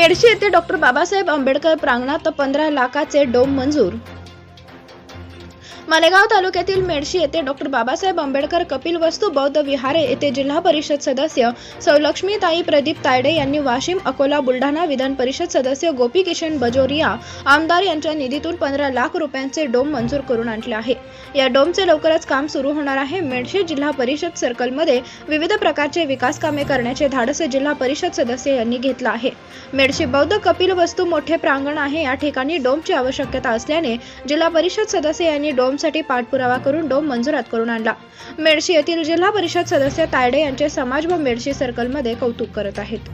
मेडशी येथे डॉक्टर बाबासाहेब आंबेडकर प्रांगणात पंधरा लाखाचे डोम मंजूर मालेगाव तालुक्यातील मेडशी येथे डॉक्टर बाबासाहेब आंबेडकर कपिल वस्तू बौद्ध विहारे येथे जिल्हा परिषद सदस्य सौलक्ष्मीताई प्रदीप तायडे यांनी वाशिम अकोला बुलढाणा विधान परिषद सदस्य गोपी किशन बजोरिया आमदार यांच्या निधीतून पंधरा लाख रुपयांचे डोम मंजूर करून आणले आहे. या डोमचे लवकरच काम सुरू होणार आहे. मेडशी जिल्हा परिषद सर्कलमध्ये विविध प्रकारचे विकास कामे करण्याचे धाडस जिल्हा परिषद सदस्य यांनी घेतलं आहे. मेडशी बौद्ध कपिल वस्तू मोठे प्रांगण आहे. या ठिकाणी डोमची आवश्यकता असल्याने जिल्हा परिषद सदस्य यांनी डोमसाठी पाठपुरावा करून डोम मंजुरात करून आणला. मेडशी येथील जिल्हा परिषद सदस्य तायडे यांचे समाज व मेडशी सर्कलमध्ये कौतुक करत आहेत.